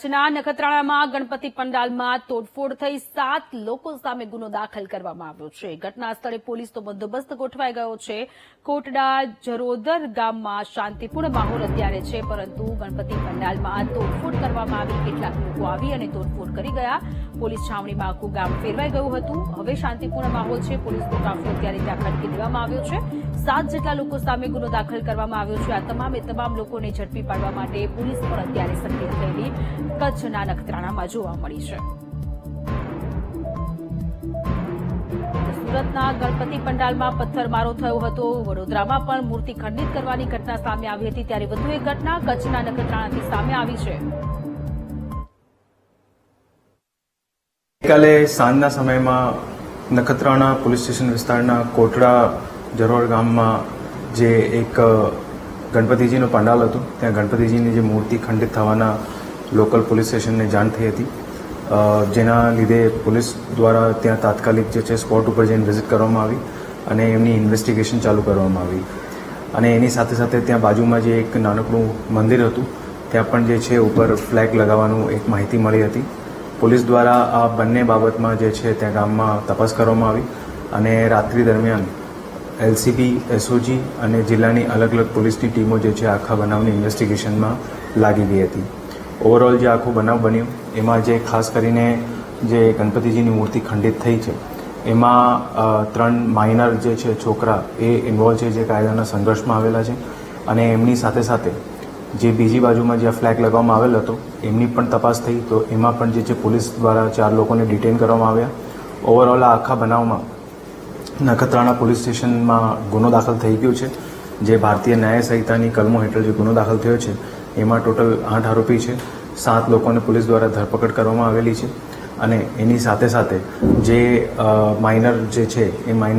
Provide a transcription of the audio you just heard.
કચ્છના નખત્રાણામાં ગણપતિ પંડાલમાં તોડફોડ થઈ સાત લોકો સામે ગુનો દાખલ કરવામાં આવ્યો છે. ઘટના સ્થળે પોલીસનો બંદોબસ્ત ગોઠવાઈ ગયો છે. કોટડા જરોદર ગામમાં શાંતિપૂર્ણ માહોલ અત્યારે છે, પરંતુ ગણપતિ પંડાલમાં તોડફોડ કરવામાં આવી. કેટલાક લોકો આવી અને તોડફોડ કરી ગયા. પોલીસ છાવણીમાં આખું ગામ ફેરવાઈ ગયું હતું. હવે શાંતિપૂર્ણ માહોલ છે. પોલીસનો કાફલો અત્યારે ત્યાં ખડકી દેવામાં આવ્યો છે. સાત જેટલા લોકો સામે ગુનો દાખલ કરવામાં આવ્યો છે. આ તમામે તમામ લોકોને ઝડપી પાડવા માટે પોલીસ પણ અત્યારે સક્રિય થયેલી કચ્છના નખત્રાણામાં જોવા મળી છે. સુરતના ગણપતિ પંડાલમાં પથ્થરમારો થયો હતો. વડોદરામાં પણ મૂર્તિ ખંડિત કરવાની ઘટના સામે આવી હતી. ત્યારે વધુ એક ઘટના કચ્છના નખત્રાણાથી સામે આવી છે. ગઈકાલે સાંજના સમયમાં નખત્રાણા પોલીસ સ્ટેશન વિસ્તારના કોટડા જરોર ગામમાં જે એક ગણપતિજીનું પંડાલ હતું, ત્યાં ગણપતિજીની જે મૂર્તિ ખંડિત થવાના લોકલ પોલીસ સ્ટેશનને જાણ થઈ હતી. જેના લીધે પોલીસ દ્વારા ત્યાં તાત્કાલિક જે છે સ્પોટ ઉપર જઈને વિઝિટ કરવામાં આવી અને એમની ઇન્વેસ્ટિગેશન ચાલુ કરવામાં આવી. અને એની સાથે સાથે ત્યાં બાજુમાં જે એક નાનકડું મંદિર હતું, ત્યાં પણ જે છે ઉપર ફ્લેગ લગાવવાનું એક માહિતી મળી હતી. પોલીસ દ્વારા આ બંને બાબતમાં જે છે ત્યાં ગામમાં તપાસ કરવામાં આવી અને રાત્રિ દરમિયાન એલસીબી, એસઓજી અને જિલ્લાની અલગ અલગ પોલીસની ટીમો જે છે આખા બનાવની ઇન્વેસ્ટિગેશનમાં લાગી ગઈ હતી. ઓવરઓલ જે આખો બનાવ બન્યો, એમાં જે ખાસ કરીને જે ગણપતિજીની મૂર્તિ ખંડિત થઈ છે, એમાં ત્રણ માઇનર જે છે છોકરા, એ ઇન્વોલ્વ છે જે કાયદાના સંઘર્ષમાં આવેલા છે અને એમની સાથે સાથે જે બીજી બાજુમાં જ્યાં ફ્લેગ લગાવવામાં આવેલ હતો, એમની પણ તપાસ થઈ તો એમાં પણ જે છે પોલીસ દ્વારા ચાર લોકોને ડિટેન કરવામાં આવ્યા. ઓવરઓલ આ આખા બનાવમાં નખત્રાણા પોલીસ સ્ટેશનમાં ગુનો દાખલ થઈ ગયો છે, જે ભારતીય ન્યાય સંહિતાની કલમો હેઠળ જે ગુનો દાખલ થયો છે એમાં ટોટલ આઠ આરોપી છે. સાત લોકોને પોલીસ દ્વારા ધરપકડ કરવામાં આવેલી છે. અને એની સાથે સાથે જે માઇનર જે છે, એ માઇનર